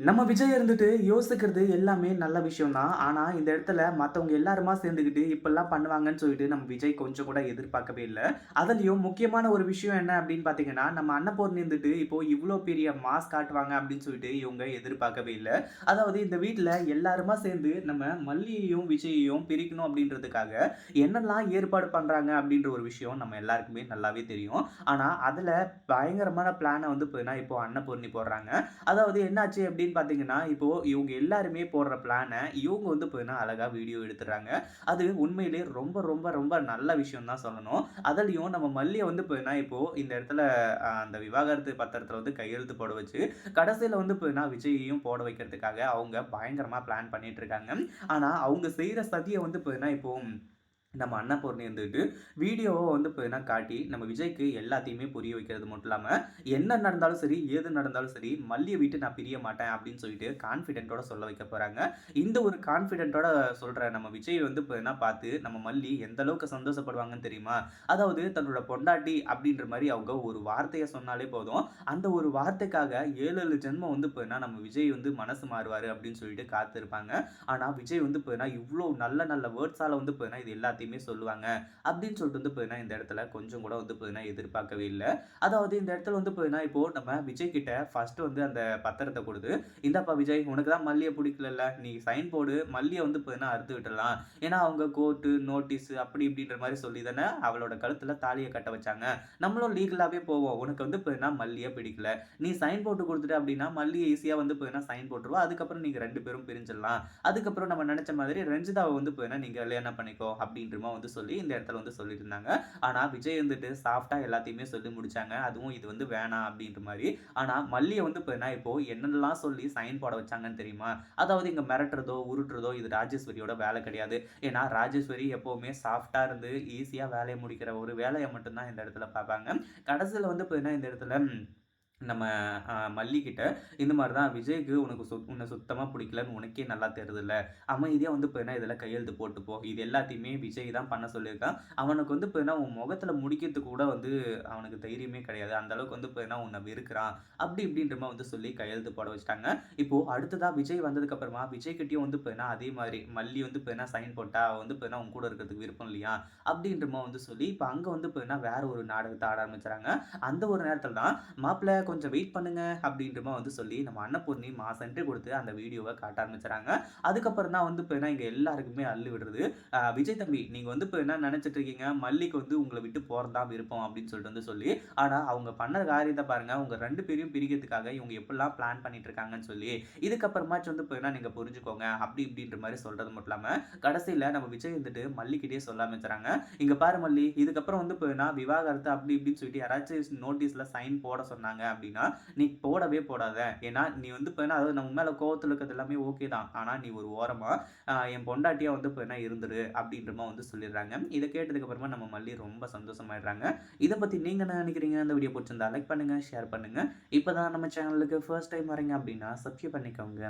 நம்ம விஜய் இருந்துட்டு யோசிக்கிறது எல்லாமே நல்ல விஷயம் தான். ஆனா, இந்த இடத்துல மத்தவங்க எல்லாருமா சேர்ந்துக்கிட்டு இப்படிலாம் பண்ணுவாங்கன்னு சொல்லிட்டு நம்ம விஜய் கொஞ்சம் கூட எதிர்பார்க்கவே இல்லை அதுலயும் முக்கியமான ஒரு விஷயம் என்ன அப்படின்னு பார்த்தீங்கன்னா, நம்ம அன்னபூர்ணி இருந்துட்டு இப்போ இவ்வளோ பெரிய மாஸ் காட்டுவாங்க அப்படின்னு சொல்லிட்டு இவங்க எதிர்பார்க்கவே இல்லை அதாவது இந்த வீட்டில் எல்லாருமா சேர்ந்து நம்ம மல்லியையும், விஜயையும் பிரிக்கணும் அப்படின்றதுக்காக என்னெல்லாம் ஏற்பாடு பண்றாங்க அப்படின்ற ஒரு விஷயம் நம்ம எல்லாருக்குமே நல்லாவே தெரியும். ஆனா, அதுல பயங்கரமான பிளானை வந்து பார்த்தீங்கன்னா, இப்போ அன்னபூர்ணி போடுறாங்க. அதாவது என்னாச்சு அப்படின்னு பார்த்தீங்கன்னா, இப்போ இவங்க எல்லாருமே போடுற பிளானை இவங்க வந்து பார்த்தீங்கன்னா, அழகாக வீடியோ எடுத்துடுறாங்க. அது உண்மையிலேயே ரொம்ப ரொம்ப ரொம்ப நல்ல விஷயம் தான் சொல்லணும். அதுலேயும் நம்ம மல்லிய வந்து பார்த்தீங்கன்னா, இப்போ இந்த இடத்துல அந்த விவாகரத்து பத்திரத்தில் வந்து கையெழுத்து போட வச்சு, கடைசியில் வந்து பார்த்தீங்கன்னா, விஜயையும் போட வைக்கிறதுக்காக அவங்க பயங்கரமாக பிளான் பண்ணிட்டு இருக்காங்க. ஆனால் அவங்க செய்கிற சதியை வந்து பார்த்தீங்கன்னா, இப்போ நம்ம அன்னபூர்ணி இருந்துட்டு வீடியோவை வந்து இப்போ காட்டி, நம்ம விஜய்க்கு எல்லாத்தையுமே புரிய வைக்கிறது மட்டும் இல்லாமல் என்ன நடந்தாலும் சரி, ஏது நடந்தாலும் சரி, மல்லியை விட்டு நான் பிரிய மாட்டேன் அப்படின்னு சொல்லிட்டு கான்ஃபிடென்ட்டோட சொல்ல வைக்க போகிறாங்க இந்த ஒரு கான்ஃபிடென்ட்டோட சொல்கிற நம்ம விஜய் வந்து இப்போ என்ன பார்த்து, நம்ம மல்லி எந்த அளவுக்கு சந்தோஷப்படுவாங்கன்னு தெரியுமா? அதாவது தன்னோட பொண்டாட்டி அப்படின்ற மாதிரி அவங்க ஒரு வார்த்தையை சொன்னாலே போதும். அந்த ஒரு வார்த்தைக்காக 7, 7 ஜென்மம் வந்து பார்த்தீங்கன்னா, நம்ம விஜய் வந்து மனசு மாறுவார் அப்படின்னு சொல்லிட்டு காத்திருப்பாங்க. ஆனால் விஜய் வந்து பார்த்தீங்கன்னா, இவ்வளோ நல்ல நல்ல வேர்ட்ஸால் வந்து பார்த்தீங்கன்னா, இது எல்லாத்தையும் சொல்லுவாங்க. அப்படின்னு சொல்லிட்டு வந்து பார்த்தீங்கன்னா, இந்த இடத்துல கொஞ்சம் கூட வந்து பார்த்தீங்கன்னா, எதிர்பார்க்கவே இல்லை அதாவது இந்த இடத்துல வந்து பார்த்தீங்கன்னா, இப்போ நம்ம விஜய் கிட்ட ஃபர்ஸ்ட் வந்து அந்த பத்திரத்தை கொடுத்து "இந்தாப்பா விஜய் உனக்கு தான் மல்லிய பிடிக்கல நீ சைன் போடு. மல்லிய வந்து பார்த்தீங்கன்னா, அறுத்து விட்டுடலாம் ஏன்னா, அவங்க கோர்ட்டு, நோட்டீஸ் அப்படி இப்படின்ற மாதிரி சொல்லி தானே அவளோட கழுத்துல தாலியை கட்ட வச்சாங்க. நம்மளும் லீகலாவே போவோம். உனக்கு வந்து பார்த்தீங்கன்னா, மல்லிய பிடிக்கல. நீ சைன் போட்டு கொடுத்துட்ட அப்படின்னா, மல்லி ஈஸியா வந்து பார்த்தீங்கன்னா, சைன் போட்டுருவா. அதுக்கப்புறம் நீங்க ரெண்டு பேரும் பிரிஞ்சிடலாம். அதுக்கப்புறம் நம்ம நினச்ச மாதிரி ரஞ்சிதாவை வந்து பார்த்தீங்கன்னா, நீங்க கல்யாணம் பண்ணிக்கோ அப்படின்ற மாரி வந்து சொல்லி இந்த இடத்துல வந்து சொல்லியிருந்தாங்க. ஆனால் விஜய் வந்துட்டு சாஃப்டாக எல்லாத்தையுமே சொல்லி முடிச்சாங்க. அதுவும் இது வந்து வேணாம் அப்படின்ற மாதிரி ஆனால் மல்லியை வந்து பார்த்தீங்கன்னா, இப்போது என்னென்னலாம் சொல்லி சைன் போட வச்சாங்கன்னு தெரியுமா? அதாவது இங்கே மிரட்டுறதோ, உருட்டுறதோ இது ராஜேஸ்வரியோட வேலை கிடையாது. ஏன்னா, ராஜேஸ்வரி எப்போவுமே சாஃப்டாக இருந்து ஈஸியாக வேலையை முடிக்கிற ஒரு வேலையை மட்டும்தான் இந்த இடத்துல பார்ப்பாங்க. கடைசியில் வந்து பார்த்தீங்கன்னா, இந்த இடத்துல நம்ம மல்லிக்கிட்ட இந்த மாதிரி தான் விஜய்க்கு உனக்கு சுத் உன்னை சுத்தமாக பிடிக்கலன்னு உனக்கே நல்லா தெரியுதுல்ல. அமைதியாக வந்து பார்த்தீங்கன்னா, இதெல்லாம் கையெழுத்து போட்டு போ. இது எல்லாத்தையுமே விஜய் தான் பண்ண சொல்லியிருக்கான். அவனுக்கு வந்து பார்த்தீங்கன்னா, உன் முகத்தில் முடிக்கிறதுக்கு கூட வந்து அவனுக்கு தைரியமே கிடையாது. அந்த அளவுக்கு வந்து பார்த்தீங்கன்னா, உன்னை வெறுக்கிறான். அப்படி இப்படின்ற மாதிரி வந்து சொல்லி கையெழுத்து போட வச்சுட்டாங்க. இப்போது அடுத்ததாக விஜய் வந்ததுக்கப்புறமா விஜய்கிட்டையும் வந்து பார்த்தீங்கன்னா, அதே மாதிரி மல்லி வந்து பார்த்தீங்கன்னா, சைன் போட்டா வந்து பார்த்தீங்கன்னா, உன் கூட இருக்கிறதுக்கு விருப்பம் இல்லையா? அப்படின்ற மாதிரி வந்து சொல்லி, இப்போ அங்கே வந்து பார்த்தீங்கன்னா, வேற ஒரு நாடகத்தை ஆட ஆரம்பிச்சுறாங்க. அந்த ஒரு நேரத்தில் தான் மாப்பிள கொஞ்சம் வெயிட் பண்ணுங்க அப்படின்றமா வந்து சொல்லி, நம்ம அன்னபூர்ணி மாசன்ட்டு கொடுத்து அந்த வீடியோவை காட்ட ஆரம்பிச்சுறாங்க. அதுக்கப்புறம் தான் வந்து இப்போ இங்கே எல்லாருக்குமே அள்ளு விடுறது. விஜய் தம்பி நீங்கள் வந்து இப்போ என்ன நினச்சிட்டு இருக்கீங்க? மல்லிக்கு வந்து உங்களை விட்டு போறது தான் விருப்பம் அப்படின்னு சொல்லிட்டு வந்து சொல்லி, ஆனால் அவங்க பண்ண காரியத்தை பாருங்க. உங்கள் ரெண்டு பேரையும் பிரிக்கிறதுக்காக இவங்க எப்படிலாம் பிளான் பண்ணிட்டு இருக்காங்கன்னு சொல்லி, இதுக்கப்புறமாச்சும் வந்து இப்போ நீங்கள் புரிஞ்சுக்கோங்க. அப்படி இப்படின்ற மாதிரி சொல்கிறது மட்டும் இல்லாமல் கடைசியில் நம்ம விஜய் வந்துட்டு மல்லிக்கிட்டே சொல்ல ஆரம்பிச்சுறாங்க. இங்கே பாரு மல்லி, இதுக்கப்புறம் வந்து இப்போ விவாகரத்து அப்படி இப்படின்னு சொல்லிட்டு யாராச்சும் நோட்டீஸில் சைன் போட சொன்னாங்க அப்படின்னா, நீ போடவே போடாத. ஏன்னா, நீ வந்து பார்த்தீங்கன்னா, அதாவது நம்ம மேல கோவத்துல இருக்கிறது எல்லாமே ஓகே தான். ஆனா, நீ ஒரு ஓரமா என் பொண்டாட்டியா வந்து பார்த்தீங்கன்னா இருந்துரு." அப்படின்றமா வந்து சொல்லிடுறாங்க. இதை கேட்டதுக்கப்புறமா நம்ம மல்லி ரொம்ப சந்தோஷமாயிடுறாங்க. இதை பற்றி நீங்க என்ன நினைக்கிறீங்க இந்த வீடியோ பிடிச்சிருந்தா லைக் பண்ணுங்க, ஷேர் பண்ணுங்க. இப்போ தான் நம்ம சேனலுக்கு ஃபர்ஸ்ட் டைம் வரீங்க அப்படின்னா சப்ஸ்கிரைப் பண்ணிக்கோங்க.